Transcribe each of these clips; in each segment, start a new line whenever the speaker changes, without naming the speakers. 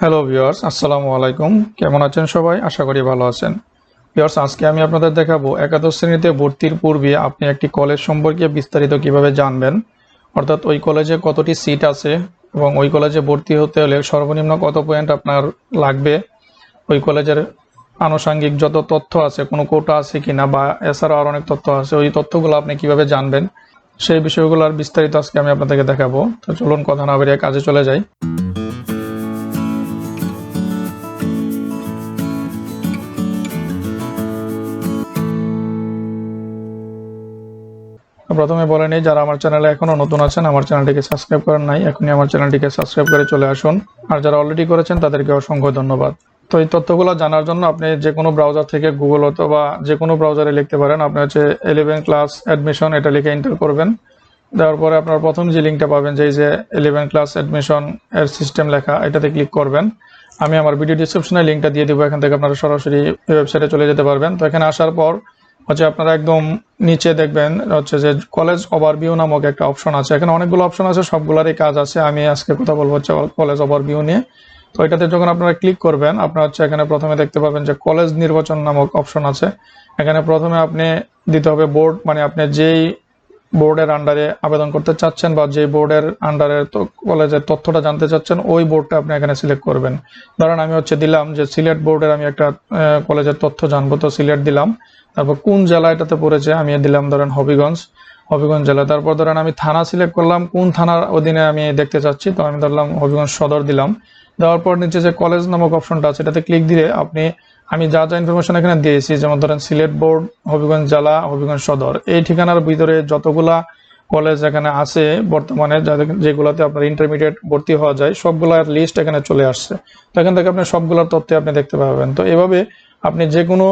Hello viewers আসসালামু আলাইকুম কেমন আছেন সবাই? আশা করি ভালো আছেন। ভিউয়ার্স আজকে আমি আপনাদের দেখাবো একাদশ শ্রেণীতে ভর্তির পূর্বে আপনি একটি কলেজ সম্পর্কে বিস্তারিত কীভাবে জানবেন। অর্থাৎ ওই কলেজে কতটি সিট আছে এবং ওই কলেজে ভর্তি হতে হলে সর্বনিম্ন কত পয়েন্ট আপনার লাগবে? ওই কলেজের আনুষঙ্গিক যত তথ্য আছে, কোনো কোটা আছে কিনা বা এছাড়াও আর অনেক তথ্য আছে, ওই তথ্যগুলো আপনি কীভাবে জানবেন? সেই বিষয়গুলোর বিস্তারিত আজকে আমি আপনাদেরকে দেখাবো। তো চলুন কথা না বেরিয়ে কাজে চলে যাই। প্রথমে বলে নিই, যারা আমার চ্যানেলে এখনও নতুন আছেন, আমার চ্যানেলটিকে সাবস্ক্রাইব করেন নাই, এখনই আমার চ্যানেলটিকে সাবস্ক্রাইব করে চলে আসুন। আর যারা অলরেডি করেছেন, তাদেরকে অসংখ্য ধন্যবাদ। তো এই তথ্যগুলো জানার জন্য আপনি যে কোনো ব্রাউজার থেকে গুগল অথবা যে কোনো ব্রাউজারে লিখতে পারেন। আপনি হচ্ছে ইলেভেন ক্লাস অ্যাডমিশন এটা লিখে এন্টার করবেন। দেওয়ার পরে আপনার প্রথম যে লিঙ্কটা পাবেন যে এই যে ইলেভেন ক্লাস অ্যাডমিশন এর সিস্টেম লেখা, এটাতে ক্লিক করবেন। আমি আমার ভিডিও ডিসক্রিপশনে লিঙ্কটা দিয়ে দেবো, এখান থেকে আপনারা সরাসরি ওয়েবসাইটে চলে যেতে পারবেন। তো এখানে আসার পর হচ্ছে আপনারা একদম নিচে দেখবেন, হচ্ছে যে কলেজ ওভারভিউ নামক একটা অপশন আছে। এখানে অনেকগুলো অপশন আছে, সবগুলোরই কাজ আছে। আমি আজকে কথা বলব হচ্ছে কলেজ ওভারভিউ নিয়ে। তো এটাতে যখন আপনারা ক্লিক করবেন, আপনারা হচ্ছে এখানে প্রথমে দেখতে পাবেন যে কলেজ নির্বাচন নামক অপশন আছে। এখানে প্রথমে আপনি দিতে হবে বোর্ড মানে আপনি যেই বোর্ডের আন্ডারে আবেদন করতে চাচ্ছেন বা যে বোর্ডের আন্ডারে কলেজের তথ্যটা জানতে চাচ্ছেন, ওই বোর্ডটা আপনি এখানে সিলেক্ট করবেন। ধরেন আমি হচ্ছে দিলাম যে সিলেট বোর্ডের আমি একটা কলেজের তথ্য জানব, তো সিলেট দিলাম। তারপর কোন জেলা এটাতে পড়েছে, আমি দিলাম ধরেন হবিগঞ্জ। হবিগঞ্জ জেলা। তারপর ধরেন আমি থানা সিলেক্ট করলাম, কোন থানার অধীনে আমি দেখতে চাচ্ছি, তো আমি ধরলাম হবিগঞ্জ সদর দিলাম। দেওয়ার পর নিচে যে কলেজ নামক অপশনটা আছে, এটাতে ক্লিক দিলে আপনি আমি যা যা ইনফরমেশন এখানে দিয়েছি, যেমন ধরেন সিলেট বোর্ড, হবিগঞ্জ জেলা, হবিগঞ্জ সদর, এই ঠিকানার ভিতরে যতগুলা কলেজ এখানে আছে বর্তমানে যেগুলোতে আপনার ইন্টারমিডিয়েট ভর্তি হওয়া যায়, সবগুলার লিস্ট এখানে চলে আসছে। তো এখান থেকে আপনি সবগুলোর তথ্য আপনি দেখতে পাবেন। তো এভাবে আপনি যে কোনো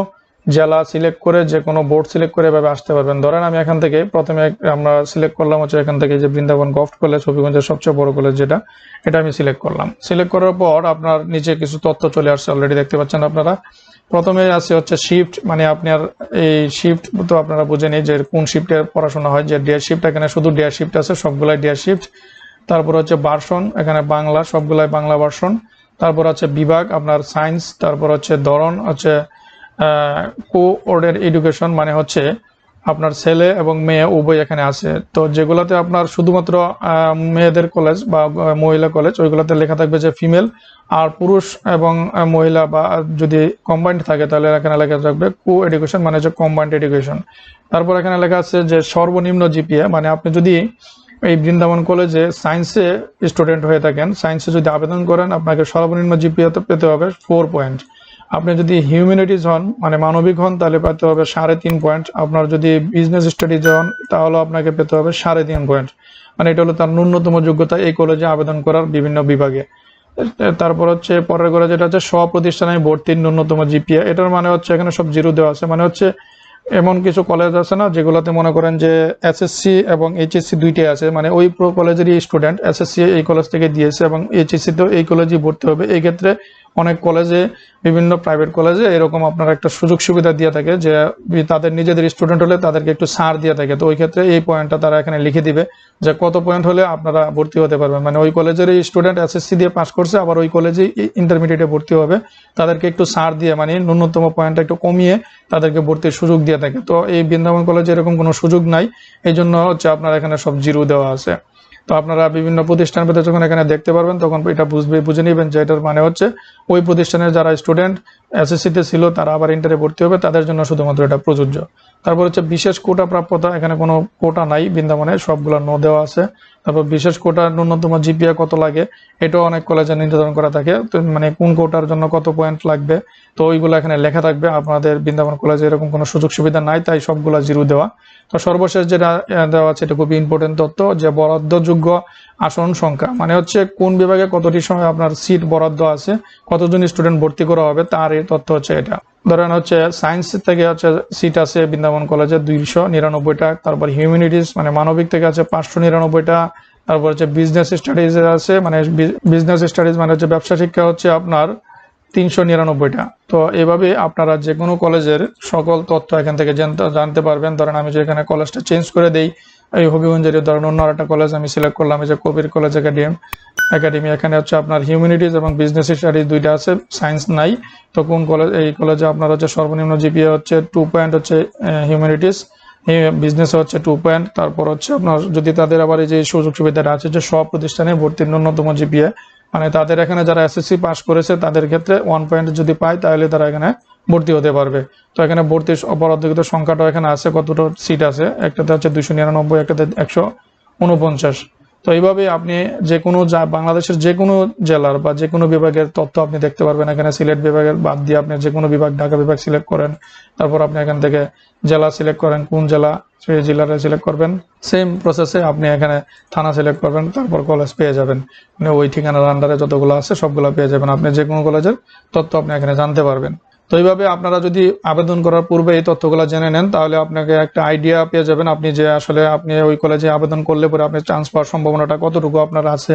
জেলা সিলেক্ট করে যে কোনো বোর্ড সিলেক্ট করে এভাবে আসতে পারবেন। ধরেন আমি এখান থেকে প্রথমে আমরা সিলেক্ট করলাম হচ্ছে এখান থেকে যে বৃন্দাবন গভট কলেজ, হবিগঞ্জের সবচেয়ে বড় কলেজ যেটা, এটা আমি সিলেক্ট করলাম। সিলেক্ট করার পর আপনার নিচে কিছু তথ্য চলে আসছে অলরেডি দেখতে পাচ্ছেন আপনারা। প্রথমে আছে হচ্ছে শিফট মানে আপনার এই শিফট তো আপনারা বুঝে নিই যে কোন শিফটের পড়াশোনা হয়, যে ডিয়ার শিফট এখানে শুধু ডিয়ার শিফট আছে, সবগুলাই ডিয়ার শিফট তারপর হচ্ছে ভার্সন, এখানে বাংলা, সবগুলাই বাংলা ভার্সন। তারপর হচ্ছে বিভাগ, আপনার সায়েন্স তারপর হচ্ছে ধরন, হচ্ছে কো অর্ডার এডুকেশন মানে হচ্ছে আপনার ছেলে এবং মেয়ে উভয় এখানে আছে। তো যেগুলোতে আপনার শুধুমাত্র মেয়েদের কলেজ বা মহিলা কলেজ ওইগুলোতে লেখা থাকবে যে ফিমেল আর পুরুষ এবং মহিলা বা, যদি কম্বাইন্ড থাকে তাহলে এখানে লেখা থাকবে কো এডুকেশন মানে হচ্ছে কম্বাইন্ড এডুকেশন তারপর এখানে লেখা আছে যে সর্বনিম্ন জিপিএ মানে আপনি যদি এই বৃন্দাবন কলেজে সায়েন্সে স্টুডেন্ট হয়ে থাকেন সায়েন্সে যদি আবেদন করেন, আপনাকে সর্বনিম্ন জিপিএ পেতে হবে ফোর পয়েন্ট আপনি যদি হিউম্যানিটিজ হন মানে মানবিক হন, তাহলে পেতে হবে সাড়ে তিন পয়েন্ট আপনার যদি বিজনেস স্টাডিজ হন তাহলে আপনাকে পেতে হবে সাড়ে তিন পয়েন্ট মানে এটা হলো তার ন্যূনতম যোগ্যতা এই কলেজে আবেদন করার বিভিন্ন বিভাগে। তারপর হচ্ছে পরের করে যেটা হচ্ছে স্বপ্রতিষ্ঠানে ভর্তির ন্যূনতম জিপিএ এটার মানে হচ্ছে এখানে সব জিরো দেওয়া আছে। মানে হচ্ছে এমন কিছু কলেজ আছে না, যেগুলোতে মনে করেন যে এসএসসি এবং এইচএসসি দুইটাই আছে। মানে ওই কলেজেরই স্টুডেন্ট এসএসসি এই কলেজ থেকে দিয়েছে এবং এইচএসসি তো এই কলেজেই ভর্তি হবে। এই ক্ষেত্রে অনেক কলেজে বিভিন্ন প্রাইভেট কলেজে এরকম আপনার একটা সুযোগ সুবিধা দিয়ে থাকে যে তাদের নিজেদের স্টুডেন্ট হলে তাদেরকে একটু ছাড় দিয়ে থাকে। তো ওই ক্ষেত্রে এই পয়েন্টটা তারা এখানে লিখে দিবে যে, কত পয়েন্ট হলে আপনারা ভর্তি হতে পারবেন। মানে ওই কলেজের স্টুডেন্ট এসএসসি দিয়ে পাস করছে, আবার ওই কলেজে ইন্টারমিডিয়েটে ভর্তি হবে। তাদেরকে একটু ছাড় দিয়ে মানে ন্যূনতম পয়েন্টটা একটু কমিয়ে তাদেরকে ভর্তির সুযোগ দিয়ে থাকে। তো এই বৃন্দাবন কলেজে এরকম কোনো সুযোগ নাই। এই জন্য হচ্ছে আপনার এখানে সব জিরো দেওয়া আছে। তো আপনারা বিভিন্ন প্রতিষ্ঠান পেতে যখন এখানে দেখতে পারবেন, তখন এটা বুঝবে, বুঝে নেবেন যে এটার মানে হচ্ছে ওই প্রতিষ্ঠানের যারা স্টুডেন্ট এসএসসিতে ছিল, তারা আবার ইন্টারে ভর্তি হবে। তাদের জন্য শুধুমাত্র এটা প্রযোজ্য। তারপর হচ্ছে বিশেষ কোটা প্রাপ্যতা, এখানে কোনো কোটা নাই বৃন্দাবনে, সবগুলো ন দেওয়া আছে। তারপর বিশেষ কোটা ন্যূনতম জিপিএ কত লাগে, এটাও অনেক কলেজে নির্ধারণ করা থাকে। মানে কোন কোটার জন্য কত পয়েন্ট লাগবে, তো ওইগুলো এখানে লেখা থাকবে। আপনাদের বৃন্দাবন কলেজে এরকম কোনো সুযোগ সুবিধা নাই, তাই সবগুলো জিরো দেওয়া। তো সর্বশেষ যেটা দেওয়া আছে, এটা খুবই ইম্পর্টেন্ট তথ্য, যে বরাদ্দযোগ্য আসন সংখ্যা। মানে হচ্ছে কোন বিভাগে কতটি সময় আপনার সিট বরাদ্দ আছে কতজন স্টুডেন্ট ভর্তি করা হবে তার এই তথ্য হচ্ছে এটা। ধরেন হচ্ছে সায়েন্স থেকে হচ্ছে সিট আছে বৃন্দাবন কলেজে দুইশো নিরানব্বইটা, তারপর হিউম্যানিটিস মানে মানবিক থেকে আছে পাঁচশো নিরানব্বইটা, তারপর হচ্ছে বিজনেস স্টাডিজ আছে মানে বিজনেস স্টাডিজ মানে হচ্ছে ব্যবসা শিক্ষা হচ্ছে আপনার তিনশো নিরানব্বইটা। তো এভাবে আপনারা যে কোনো কলেজের সকল তথ্য এখান থেকে জানতে পারবেন। ধরেন আমি যদি এখানে কলেজটা চেঞ্জ করে দেই এই হবিগঞ্জের ধরেন অন্য একটা কলেজ আমি সিলেক্ট করলাম, এই যে কবির কলেজ একাডেমি একাডেমি এখানে হচ্ছে আপনার হিউম্যানিটিজ এবং বিজনেস স্টাডিজ দুইটা আছে সায়েন্স নাই। তো কোন কলেজ এই কলেজে আপনার হচ্ছে সর্বনিম্ন জিপিএ হচ্ছে টু পয়েন্ট হচ্ছে হিউম্যানিটিস বিজনেস হচ্ছে টু পয়েন্ট তারপর হচ্ছে আপনার যদি তাদের আবার এই যে সুযোগ সুবিধাটা আছে যে সব প্রতিষ্ঠানে ভর্তির ন্যূনতম জিপিএ মানে তাদের এখানে যারা এসএসসি পাস করেছে, তাদের ক্ষেত্রে ওয়ান পয়েন্ট যদি পায়, তাহলে তারা এখানে ভর্তি হতে পারবে। তো এখানে ভর্তির অপরাধিত সংখ্যাটা এখানে আছে, কতটা সিট আছে? একটাতে হচ্ছে দুইশো নিরানব্বই, একটাতে একশো উনপঞ্চাশ। তো এইভাবে আপনি যে কোনো বাংলাদেশের যে কোনো জেলার বা যে কোনো বিভাগের তথ্য আপনি দেখতে পারবেন। এখানে সিলেট বিভাগের বাদ দিয়ে আপনি যে কোনো বিভাগ, ঢাকা বিভাগ সিলেক্ট করেন। তারপর আপনি এখান থেকে জেলা সিলেক্ট করেন, কোন জেলা, সেই জেলাটা সিলেক্ট করবেন। সেম প্রসেসে আপনি এখানে থানা সিলেক্ট করবেন, তারপর কলেজ পেয়ে যাবেন। মানে ওই ঠিকানার আন্ডারে যতগুলো আছে, সবগুলো পেয়ে যাবেন। আপনি যে কোনো কলেজের তথ্য আপনি এখানে জানতে পারবেন। তো এইভাবে আপনারা যদি আবেদন করার পূর্বে এই তথ্যগুলো জেনে নেন, তাহলে আপনাকে একটা আইডিয়া পেয়ে যাবেন আপনি যে আসলে আপনি ওই কলেজে আবেদন করলে পরে আপনি চান্স পাওয়ার সম্ভাবনাটা কতটুকু আপনার আছে।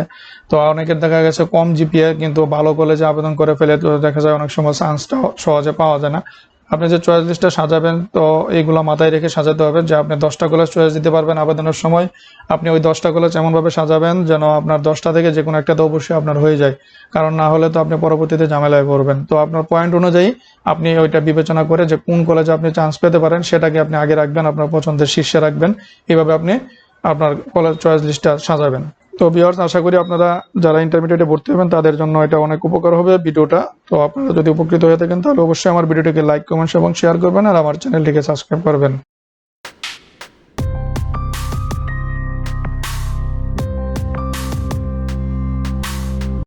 তো অনেকের দেখা গেছে কম জিপিএ কিন্তু ভালো কলেজে আবেদন করে ফেলে তো দেখা যায় অনেক সময় চান্সটা সহজে পাওয়া যায় না। আপনি যে চয়েস লিস্টটা সাজাবেন, তো এইগুলো মাথায় রেখে সাজাতে হবে যে আপনি দশটা কলেজ চয়েস দিতে পারবেন আবেদনের সময়। আপনি ওই দশটা কলেজ এমনভাবে সাজাবেন, যেন আপনার দশটা থেকে যে কোনো একটা তো অবশ্যই আপনার হয়ে যায়। কারণ না হলে তো আপনি পরবর্তীতে ঝামেলায় পড়বেন। তো আপনার পয়েন্ট অনুযায়ী আপনি ওইটা বিবেচনা করে যে কোন কলেজে আপনি চান্স পেতে পারেন, সেটাকে আপনি আগে রাখবেন, আপনার পছন্দের শীর্ষে রাখবেন। এইভাবে আপনি আপনার কলেজ চয়েস লিস্টটা সাজাবেন। তো ভিওর্স আশা করি আপনারা যারা ইন্টারমিডিয়েটে ভর্তি হবেন, তাদের জন্য এটা অনেক উপকার হবে ভিডিওটা। তো আপনারা যদি উপকৃত হয়ে থাকেন, তাহলে অবশ্যই আমার ভিডিওটিকে লাইক কমেন্টস এবং শেয়ার করবেন, আর আমার চ্যানেলটিকে সাবস্ক্রাইব করবেন।